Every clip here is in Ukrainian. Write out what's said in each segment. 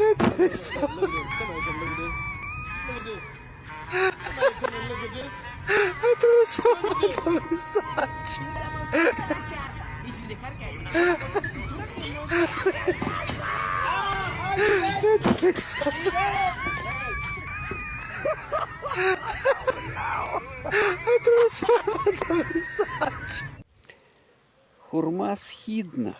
Enteresan. Enteresan. Enteresan. Хурма східна.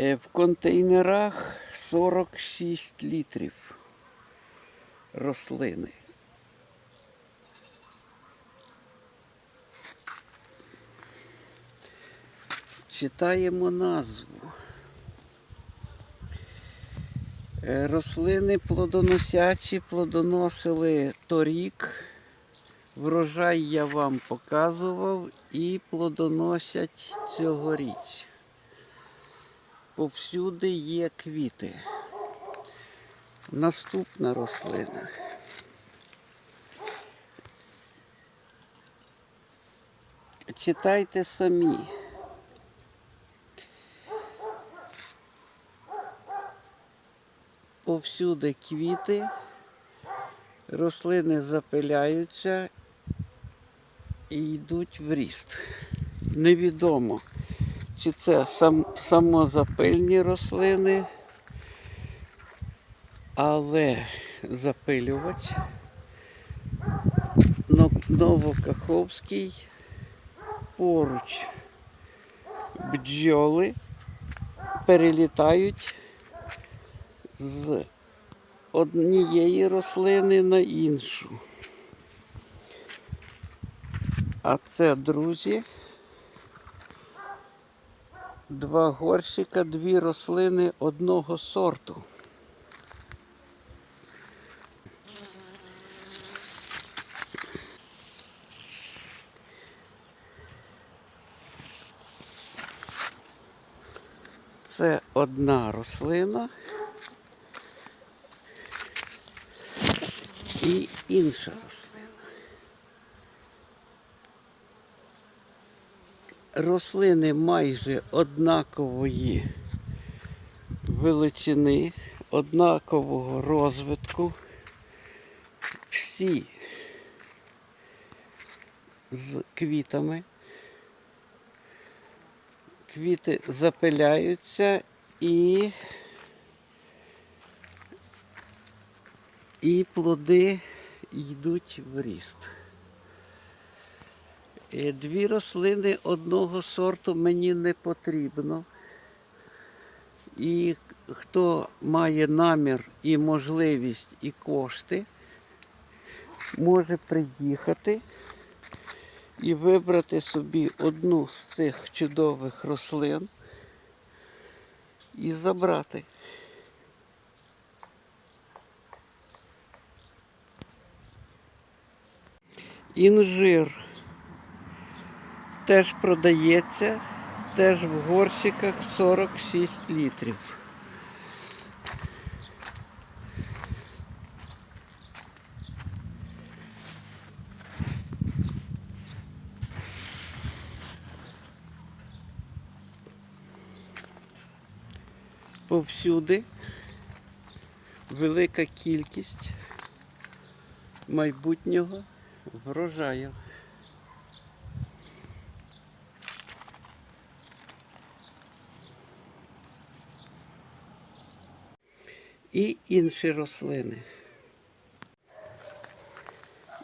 Е, В контейнерах 46 літрів рослини. Читаємо назву. Е, Рослини плодоносячі плодоносили торік. Врожай я вам показував і плодоносять цьогоріч. Повсюди є квіти. Наступна рослина. Читайте самі. Повсюди квіти, рослини запиляються і йдуть в ріст. Невідомо, чи це сам, самозапильні рослини, але запилювач Новокаховський поруч бджоли перелітають з однієї рослини на іншу. А це, друзі, два горщика, дві рослини одного сорту. Це одна рослина і інша рослина. Рослини майже однакової величини, однакового розвитку. Всі з квітами. Квіти запиляються і, і плоди йдуть в ріст. Е, Дві рослини одного сорту мені не потрібно. І хто має намір і можливість, і кошти, може приїхати і вибрати собі одну з цих чудових рослин і забрати. Інжир теж продається, теж в горщиках 46 літрів. Повсюди велика кількість майбутнього врожаю. І інші рослини.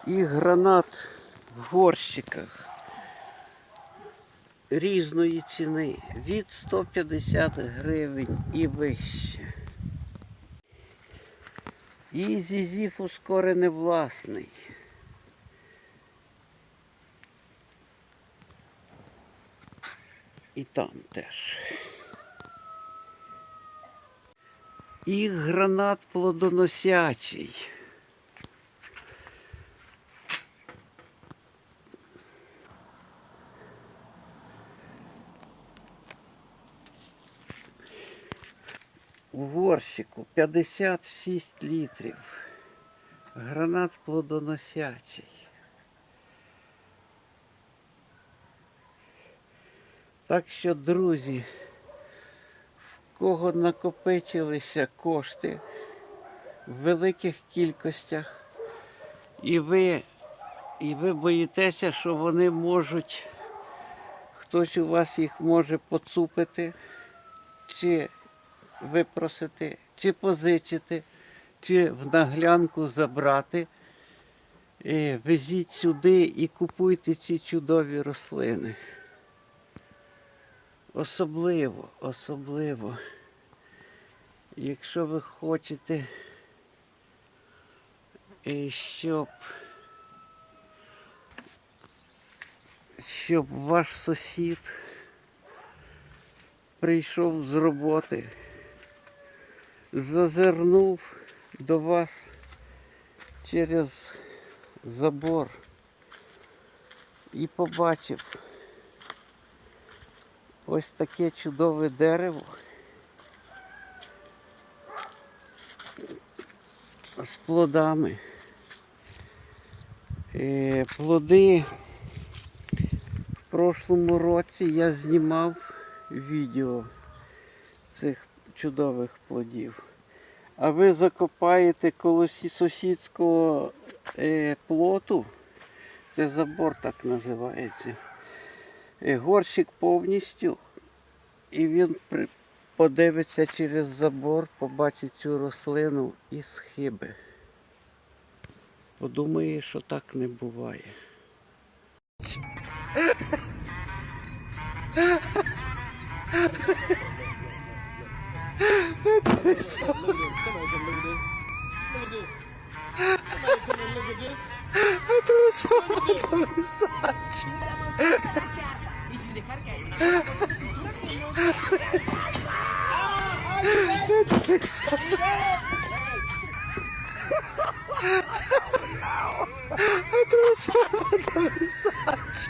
І гранат в горщиках різної ціни від 150 гривень і вище. І зізіф ускорений власний. І там теж. І гранат плодоносячий. У горщику 56 літрів. Гранат плодоносячий. Так що, друзі, кого накопичилися кошти в великих кількостях, і ви, і ви боїтеся, що вони можуть, хтось у вас їх може поцупити, чи випросити, чи позичити, чи в наглянку забрати. Е, Везіть сюди і купуйте ці чудові рослини. Особливо, особливо, якщо ви хочете, е, щоб, щоб ваш сусід прийшов з роботи, зазирнув до вас через забор і побачив ось таке чудове дерево з плодами. Е, Плоди в прошлому році я знімав відео цих чудових плодів. А ви закопаєте коло сусідського е, плоту, це забор так називається. Е, горщик повністю, і він подивиться через забор, побачить цю рослину і схиби. Подумає, що так не буває. Look I don't know.